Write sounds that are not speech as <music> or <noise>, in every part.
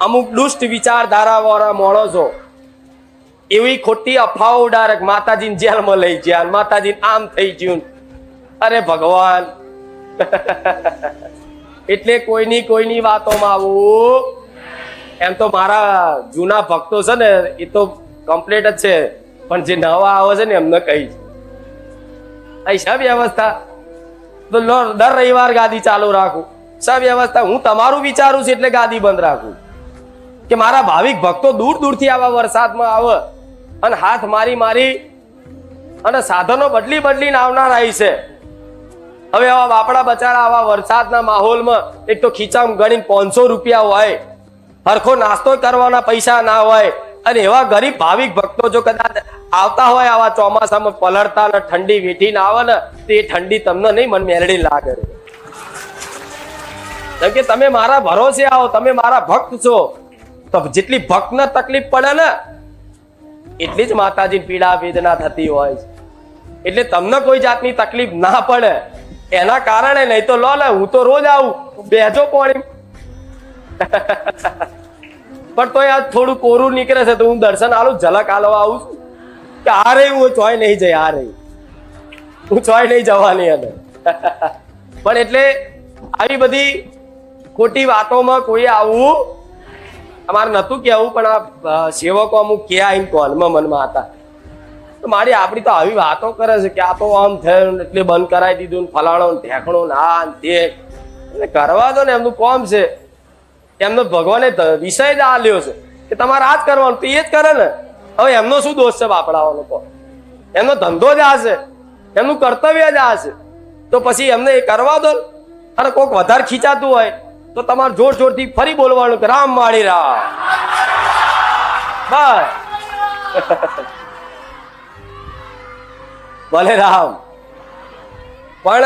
અમુક દુષ્ટ વિચારધારા વાળા માણસો એવી ખોટી અફવાઓ માતાજી માતાજીને જેલમાં લઈ ગયા માતાજી આમ થઈ ગયું. અરે ભગવાન. <laughs> એટલે કોઈની કોઈની વાતોમાં આવું. એમ તો મારા જૂના ભક્તો છે ને, એ તો કમ્પ્લીટ જ છે. પણ જે નવા આવે છે ને, એમને કહી અહીં છે વ્યવસ્થા? તો દર રવિવાર ગાદી ચાલુ રાખું. સબ વ્યવસ્થા, હું તમારું વિચારું છું એટલે ગાદી બંધ રાખું. કે મારા ભાવિક ભક્તો દૂર દૂરથી આવા વરસાદમાં આવે અને હાથ મારી મારી અને સાધનો બદલી બદલીને આવનાર આવી છે. હવે આવા બાપડા બચારા, આવા વરસાદના માહોલમાં એક તો ખીચામ ગણીને પાંચસો રૂપિયા હોય, હરખો નાસ્તો કરવાના પૈસા ના હોય, અને એવા ગરીબ ભાવિક ભક્તો જો કદાચ આવતા હોય આવા ચોમાસામાં પલળતા ને ઠંડી વેઠીને આવે ને, તો એ ઠંડી તમને નહીં, મન મેરડી લાગે. કેમ કે તમે મારા ભરોસે આવો, તમે મારા ભક્ત છો. તો જેટલી ભક્તને તકલીફ પડે ને, એટલી જ માતાજી પીડા વેદના થતી હોય છે. એટલે તમને કોઈ જાતની તકલીફ ના પડે. એના કારણે નહીં તો લો લે, હું તો રોજ આવું, બેજો પોણી. પણ તો યાર થોડું કોરું નીકળે છે તો હું દર્શન આલું, ઝલક આલવા આવું છું. કે આ રહી, હું ચોય નહીં જઈ, આ રહી. હું ચોય નહીં જવાની અને. પણ એટલે આવી બધી ખોટી વાતોમાં કોઈ આવું અમારે નતું કહેવું, પણ આ સેવકો અમુક કે આઈને કોનમાં મનમાં હતા. તો મારી આપણી તો આવી વાતો કરે છે કે આ તો આમ થયું, એટલે બંધ કરાવી દીધું ને ફલાણો ને ઢેકણો ને તે. એટલે કરવા દો ને એમનું કોમ છે. એમનો ભગવાને વિષય જ આ લ્યો છે કે તમારે આ જ કરવાનું, તો એ જ કરે ને. હવે એમનો શું દોષ છે બાપડાવાનો કો એમનો ધંધો જ આ છે. એમનું કર્તવ્ય જ આ છે. તો પછી એમને એ કરવા દો. અને કોઈક વધારે ખીચાતું હોય તો તમારે જોર જોરથી ફરી બોલવાનું કે રામ માળી રામ ભલે રામ. પણ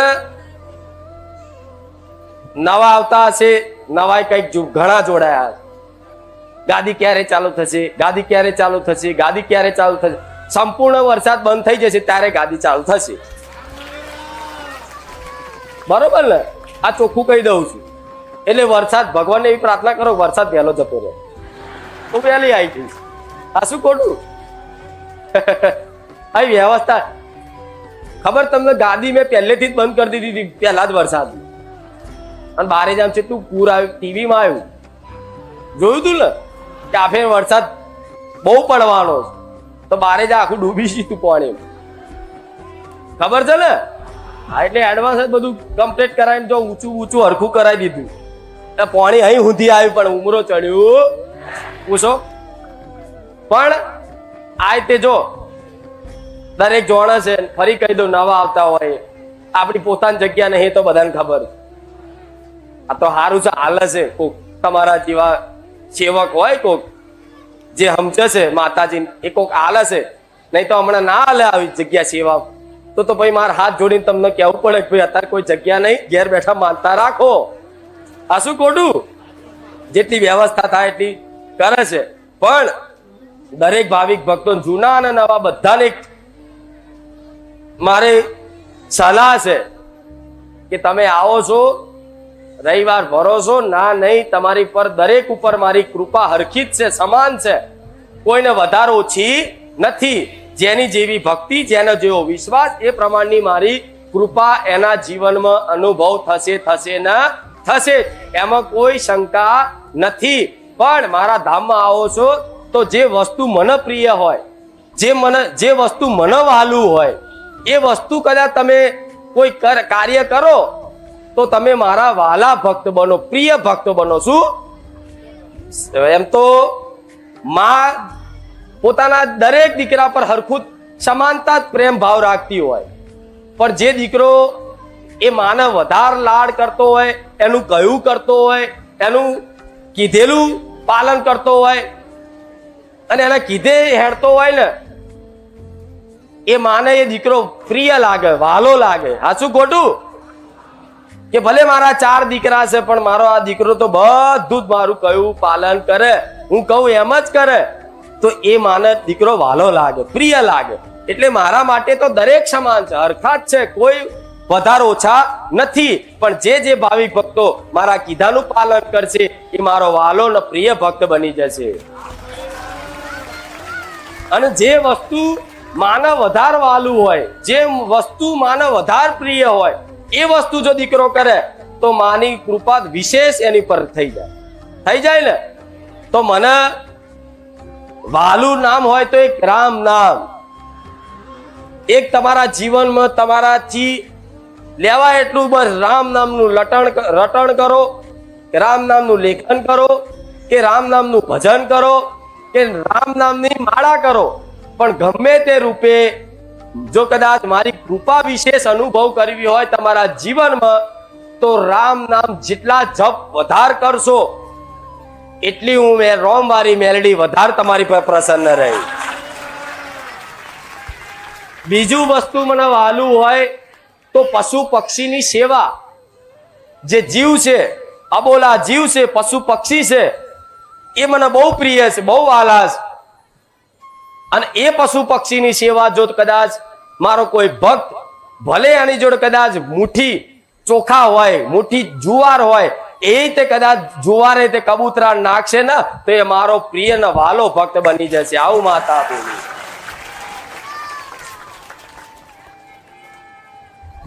નવા આવતા હશે નવાય કંઈક ઘણા જોડાયા ગાદી ક્યારે ચાલુ થશે? ગાદી ક્યારે ચાલુ થશે? ગાદી ક્યારે ચાલુ થશે? સંપૂર્ણ વરસાદ બંધ થઈ જશે ત્યારે ગાદી ચાલુ થશે. બરોબર ને? આ ચોખ્ખું કહી દઉં છું. એટલે વરસાદ, ભગવાનને એવી પ્રાર્થના કરો, વરસાદ વહેલો જતો રહે. હું વહેલી આવી જઈશ. આ શું ખોટું? <laughs> આ વ્યવસ્થા. ખબર તમને ગાદી મેં પહેલેથી જ બંધ કરી દીધી હતી, પહેલા જ વરસાદ. અને બારે જામ છે તું પૂર આવ્યું, ટીવીમાં આવ્યું. જોયું તું ને, કે આ ફેર વરસાદ બહુ પડવાનો તો બારે જ આખું ડૂબી ગયું પાણી. ખબર છે ને? હા, એટલે એડવાન્સ જ બધું કમ્પ્લીટ કરાવીને જો ઊંચું ઊંચું હરખું કરાવી દીધું. પાણી અહીં સુધી આવી, પણ ઉમરો ચડ્યું. પૂછો. પણ આ રીતે જો, દરેક જોણા છે, ફરી કહી દઉં, નવા આવતા હોય. આપણી પોતાની જગ્યા નહીં, તો બધાને ખબર. આ તો સારું છે, હાલ છે, કોક તમારા જેવા સેવક હોય કોક, જે સમજે છે, માતાજી, એ કોક હાલ છે. નહીં તો હમણાં ના હાલે આવી જગ્યા સેવા. તો તો ભાઈ મારા હાથ જોડીને તમને કહેવું પડે કે ભાઈ, અત્યારે કોઈ જગ્યા નહીં, ઘેર બેઠા માનતા રાખો. આ શું ખોટું? જેટલી વ્યવસ્થા થાય એટલી કરે છે. પણ દરેક ભાવિક ભક્તો જૂના અને નવા બધાને મારે સલાહ છે કે તમે આવો છો, રવિવાર ભરો છો, ના નહીં, તમારી પર દરેક ઉપર મારી કૃપા હરખી જ છે, સમાન છે. કોઈને વધારે ઓછી નથી. જેની જેવી ભક્તિ, જેનો જેવો વિશ્વાસ, એ પ્રમાણની મારી કૃપા એના જીવનમાં અનુભવ થશે થશે ને થશે, એમાં કોઈ શંકા નથી. પણ મારા ધામમાં આવો છો તો જે વસ્તુ મને પ્રિય હોય, જે મને, જે વસ્તુ મને વહાલું હોય, એ વસ્તુ કદાચ તમે કોઈ કર- કાર્ય કરો, તો તમે મારા વાલા ભક્ત બનો, પ્રિય ભક્ત બનો. શું? એમ તો માં પોતાના દરેક દીકરા પર હરખું સમાનતા જ પ્રેમ ભાવ રાખતી હોય. પણ જે દીકરો એ માને વધારે લાડ કરતો હોય, એનું કયું કરતો હોય, એનું કીધેલું પાલન કરતો હોય, અને એને કીધે હેડતો હોય ને, એ માને એ દીકરો પ્રિય લાગે, વાલો લાગે. હાચું ખોટું? કે ભલે મારા ચાર દીકરા છે, પણ મારો આ દીકરો તો બધું જ મારું કયું પાલન કરે. હું કહું એમ જ કરે. તો એ માને દીકરો વાલો લાગે, પ્રિય લાગે. એટલે મારા માટે તો દરેક સમાન છે જ છે, કોઈ વધારે ઓછા નથી. પણ જે જે ભાવિક ભક્તો મારા કીધાનું પાલન કરશે, એ મારો વાલો પ્રિય ભક્ત બની જશે. અને જે વસ્તુ માને વધારે વાલું હોય, જે વસ્તુ માને વધારે પ્રિય હોય, એ વસ્તુ જો દીકરો કરે, તો માની કૃપા વિશેષ એની પર થઈ જાય. થઈ જાય ને? તો મને વાલું નામ હોય તો એક રામ નામ. એક તમારા જીવનમાં તમારાથી લેવા એટલું બસ. રામ નામનું લટણ રટણ કરો, કે રામ નામનું લેખન કરો, કે રામ નામનું ભજન કરો, કે રામ નામની માળા કરો. પણ ગમે તે રૂપે, જો કદાચ મારી કૃપા વિશેષ અનુભવ કરવી હોય તમારા જીવનમાં, તો રામ નામ જેટલા જપ વધાર કરશો, એટલી હું મેં રોમવારી મેલડી વધાર તમારી પર પ્રસન્ન રહી. બીજું વસ્તુ મને વાલું હોય તો પશુ પક્ષીની સેવા. જે જીવ છે, અબોલા જીવ છે, પશુ પક્ષી છે, એ મને બહુ પ્રિય છે, બહુ આલાસ. અને એ પશુ પક્ષીની સેવા જો કદાચ મારો કોઈ ભક્ત, ભલે આની જોડે કદાચ મુઠ્ઠી ચોખા હોય, મુઠ્ઠી જુવાર હોય, એ રીતે કદાચ જુવારે તે કબૂતરા નાખશે ને, તો એ મારો પ્રિય ને વાલો ભક્ત બની જશે. આવું માતા બોલી.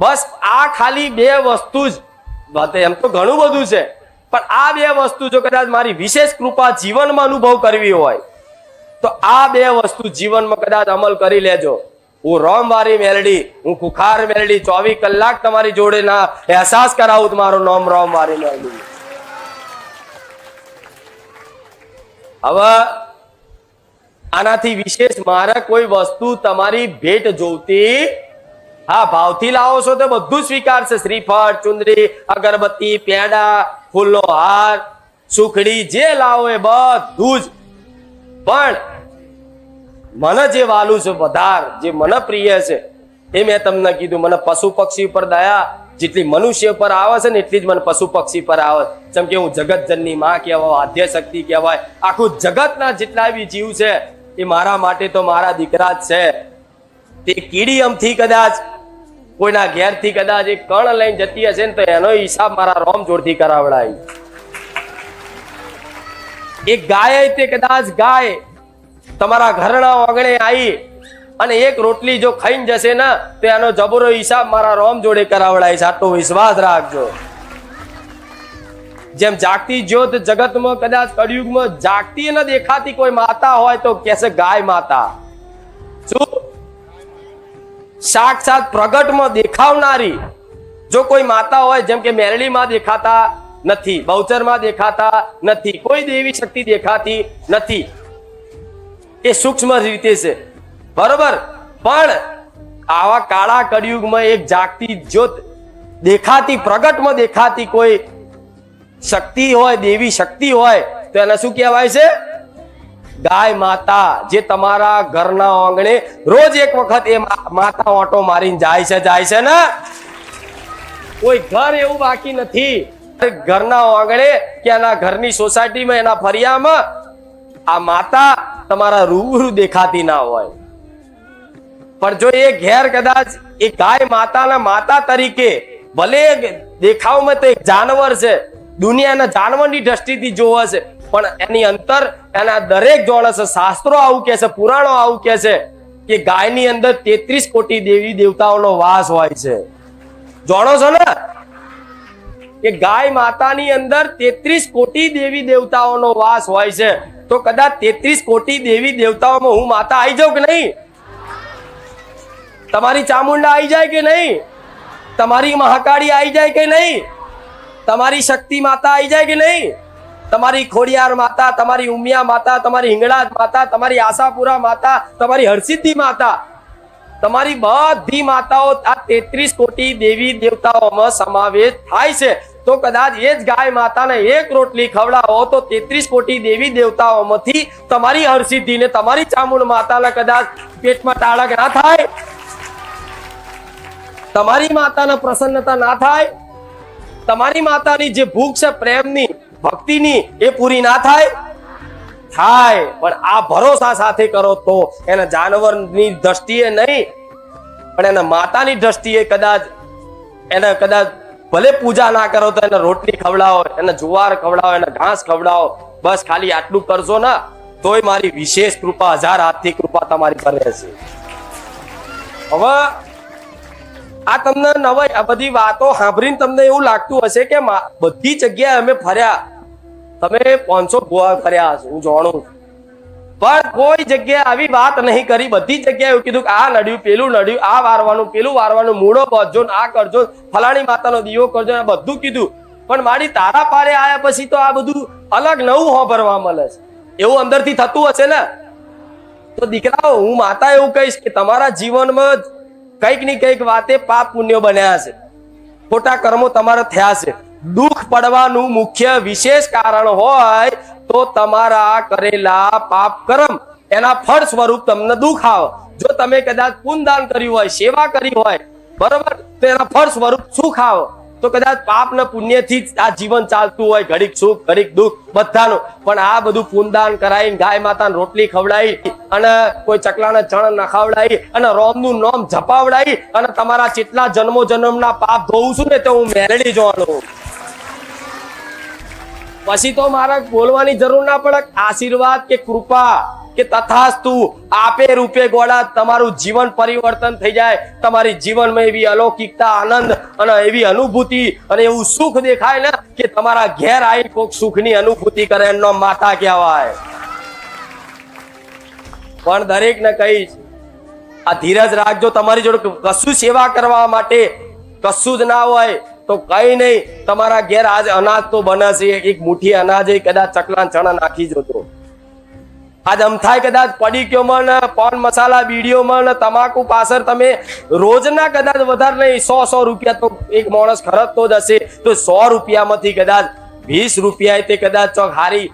બસ આ ખાલી બે વસ્તુ જ. એમ તો ઘણું બધું છે. પણ આ બે વસ્તુ જો કદાચ મારી વિશેષ કૃપા જીવનમાં અનુભવ કરવી હોય, તો આ બે વસ્તુ જીવનમાં કદાચ અમલ કરી લેજો. હું રોમવારી મેલડી, હું ખુખાર મેલડી, ચોવીસ કલાક તમારી જોડે ના અહેસાસ કરાવું મારું નામ રોમવારી મેલડી. હવે, આનાથી વિશેષ મારે કોઈ વસ્તુ તમારી ભેટ જોતી હા, ભાવથી લાવો છો તો બધું સ્વીકારશે. શ્રીફળ, ચુંદરી, અગરબત્તી, પેડા, ફૂલનો હાર, સુખડી જે લાવો એ બધું જ. પણ મને જે વાલું છે, વધાર, જે મને પ્રિય છે, એ મેં તમને કીધું, મને પશુ પક્ષી ઉપર દયા, જેટલી મનુષ્ય પર આવે છે ને એટલી જ મને પશુ પક્ષી પર આવે. જેમ કે હું જગતજનની માં કહેવાય આધ્ય શક્તિ કહેવાય, આખું જગતના જેટલા બી જીવ છે, એ મારા માટે તો મારા દીકરા જ છે. તે કીડી અમથી કદાચ કોઈના ઘેરથી કદાચ એક કણ લઈને જતી હશે ને તો એનો હિસાબ મારા રોમ જોડથી કરાવડાય. એક ગાય તે કદાચ ગાય, તમારા ઘરના આંગણે આવી અને એક રોટલી જો ખાઈને જશે ને, તો એનો જબરો હિસાબ મારા રોમ જોડે કરાવડાય છે. આટલો વિશ્વાસ રાખજો. જેમ જાગતી જ્યોત જગતમાં કદાચ કળિયુગમાં જાગતી ન દેખાતી કોઈ માતા હોય તો કેસે ગાય માતા. શું? સાક્ષાત પ્રગટમાં દેખાવનારી જો કોઈ માતા હોય, જેમ કે મેરડીમાં દેખાતા નથી, બહુચરમાં દેખાતા નથી, કોઈ દેવી શક્તિ દેખાતી નથી. એ સૂક્ષ્મ રીતે છે. બરોબર? પણ આવા કાળા કળિયુગમાં એક જાગતી જ્યોત દેખાતી, પ્રગટમાં દેખાતી કોઈ શક્તિ હોય, દેવી શક્તિ હોય, તો એને શું કહેવાય છે? ગાય માતા જે તમારા ઘરના આંગણે રોજ એક વખત એ માતા ઓટો મારીને જાય છે જાય છે ને? કોઈ ઘર એવું બાકી નથી. ઘરના આંગણે કે એના ઘરની સોસાયટીમાં, એના ફરિયામાં આ માતા તમારા રૂબરૂ દેખાતી ના હોય. પણ જો એ ઘેર કદાચ એ ગાય માતાના માતા તરીકે ભલે દેખાવમાં તો એક જાનવર છે, દુનિયાના જાનવરની દ્રષ્ટિથી જોવે છે પણ એની અંતર એના દરેક જોણસ શાસ્ત્રો આવું કે છે, પુરાણો આવું કે છે કે ગાયની અંદર તેત્રીસ કોટી દેવી દેવતાઓનો વાસ હોય છે. જોણો છો ને? કે ગાય માતાની અંદર તેત્રીસ કોટી દેવી દેવતાઓનો વાસ હોય છે. તો કદાચ તેત્રીસ કોટી દેવી દેવતાઓમાં હું માતા આવી જાઉં કે નહીં? તમારી ચામુંડા આવી જાય કે નહીં? તમારી મહાકાળી આવી જાય કે નહીં? તમારી શક્તિ માતા આવી જાય કે નહીં? તમારી ખોડિયાર માતા, તમારી ઉમિયા માતા, તમારી હિંગળાજ માતા, તમારી આશાપુરા માતા, તમારી હરસિદ્ધિ માતા, તમારી બધી માતાઓ આ તેત્રીસ કોટી દેવી દેવતાઓમાં સમાવેશ થાય છે. તો કદાચ એ જ ગાય માતાને એક રોટલી ખવડાવો, તો તેત્રીસ કોટી દેવી દેવતાઓમાંથી તમારી હરસિદ્ધિ ને તમારી ચામુંડ માતાને કદાચ પેટમાં ટાળક ના થાય, તમારી માતાને પ્રસન્નતા ના થાય, તમારી માતાની જે ભૂખ છે પ્રેમની ભક્તિની એ પૂરી ના થાય? થાય, પણ આ ભરોસા સાથે કરો તો એને જાનવરની દ્રષ્ટિએ નહીં, પણ એના માતાની દ્રષ્ટિએ કદાચ એને કદાચ ભલે પૂજા ના કરો તો એને રોટલી ખવડાવો, એને જુવાર ખવડાવો, એને ઘાસ ખવડાવો, બસ ખાલી આટલું કરશો ને, તોય મારી વિશેષ કૃપા, હજાર હાથથી કૃપા તમારી પર રહેશે. હવે આ તમને નવા આ બધી વાતો સાંભળીને તમને એવું લાગતું હશે કે બધી જગ્યાએ અમે ફર્યા. તમે પાંચસો ગોવા ફર્યા હશે, હું જાણું. પણ કોઈ જગ્યાએ આવી વાત નહીં કરી. બધી જગ્યાએ એવું કીધું કે આ નડ્યું, પેલું નડ્યું, આ વારવાનું, પેલું વારવાનું, મૂળો બાંધજો આ કરજો ફલાણી માતાનો દીવો કરજો આ બધું કીધું. પણ મારી તારા પારે આવ્યા પછી તો આ બધું અલગ નવું હોભરવા મળે છે. એવું અંદરથી થતું હશે ને? તો દીકરાઓ, હું માતા એવું કહીશ કે તમારા જીવનમાં કંઈકની કંઈક વાતે પાપ પુણ્યો બન્યા છે. ખોટા કર્મો તમારા થયા છે. દુઃખ પડવાનું મુખ્ય વિશેષ કારણ હોય તો તમારા કરેલા પાપ કર્મ, એના ફળ સ્વરૂપ તમને દુઃખ આવે. જો તમે કદાચ પુનદાન કર્યું હોય, સેવા કરી હોય, બરોબર, તો એના ફળ સ્વરૂપ સુખ આવે. તો કદાચ પાપ ને પુણ્યથી જ આ જીવન ચાલતું હોય, ઘડીક સુખ, ઘડીક દુઃખ બધાનું. પણ આ બધું પુનદાન કરાવી ગાય માતા રોટલી ખવડાવી અને કોઈ ચકલાને ચણ નખાવડાવી અને રોમનું નામ જપાવડાવી અને તમારા જેટલા જન્મો જન્મના પાપ ધોઉં છું ને તો હું મેળડી જોવાનું. પછી તો મારે બોલવાની જરૂર ના પડે. આશીર્વાદ કે કૃપા કે તથાસ્તુ આપે રૂપે ગોળા તમારું જીવન પરિવર્તન થઈ જાય. તમારી જીવનમાં એવી અલૌકિકતા, આનંદ અને એવી અનુભૂતિ અને એવું સુખ દેખાય ને કે તમારા ઘેર આવી કોઈક સુખની અનુભૂતિ કરે એમનો માતા કહેવાય. પણ દરેક ને કહીશ, આ ધીરજ રાખજો, તમારી જોડે કશું સેવા કરવા માટે કશું જ ના હોય, તો કઈ નહીં, તમારા ઘેર આજ અનાજ તો બનાશે એક મુઠ્ઠી અનાજ કદાચ ચકલા ચણા નાખી જતો. આજ અમથાય કદાચ પડીક્યોમાં ને પાન મસાલા બીડીઓમાં ને તમાકુ પાછળ તમે રોજના કદાચ વધારે નહીં, સો સો રૂપિયા તો એક માણસ ખર્ચતો જ હશે, તો સો રૂપિયામાંથી કદાચ વીસ રૂપિયા તે કદાચ ચોક હારી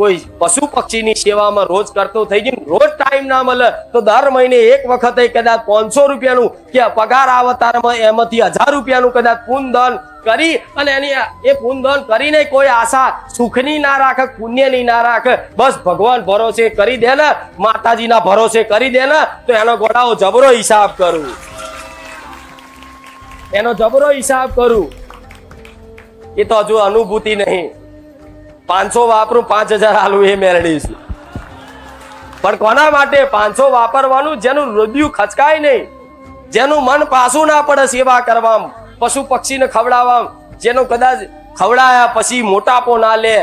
કોઈ પશુ પક્ષીની સેવામાં રોજ કરતો થઈ જઈને રોજ ટાઈમ ના મળે તો દર મહિને એક વખતે કદાચ પાંચસો રૂપિયાનું કે પગાર આવતારમાં એમાંથી હજાર રૂપિયાનું કદાચ પુનદાન કરી અને એની એ પુનદાન કરીને કોઈ આશા સુખની ના રાખે, પુણ્યની ના રાખે, બસ ભગવાન ભરોસે કરી દે ને, માતાજીના ભરોસે કરી દે ને, તો એનો ગોળાઓ જબરો હિસાબ કરું. એનો જબરો હિસાબ કરું. એ તો હજુ અનુભૂતિ નહીં. પાંચસો વાપરું, પાંચ હજાર આલું, એ મેળવીશું પણ કોના માટે પાંચસો વાપરવાનું? જેનું હૃદય ખચકાય નહીં. જેનું મન પાછું ના પડે સેવા કરવામાં, પશુ પક્ષીને ખવડાવવામાં. જેનો કદાચ ખવડાયા પછી મોટાપો ના લે,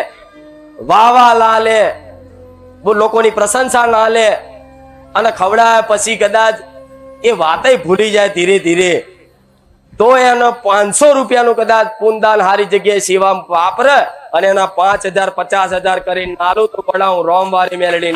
વાવા ના લે લોકોની પ્રશંસા ના લે, અને ખવડાયા પછી કદાચ એ વાતે ભૂલી જાય ધીરે ધીરે. તો એનો પાંચસો રૂપિયાનું કદાચ પૂનદાન હારી જગ્યાએ સેવા વાપરે. અને એના પાંચ હજાર પચાસ હજાર કરીને નાલું તો પડાવું રોમવારી મેળડી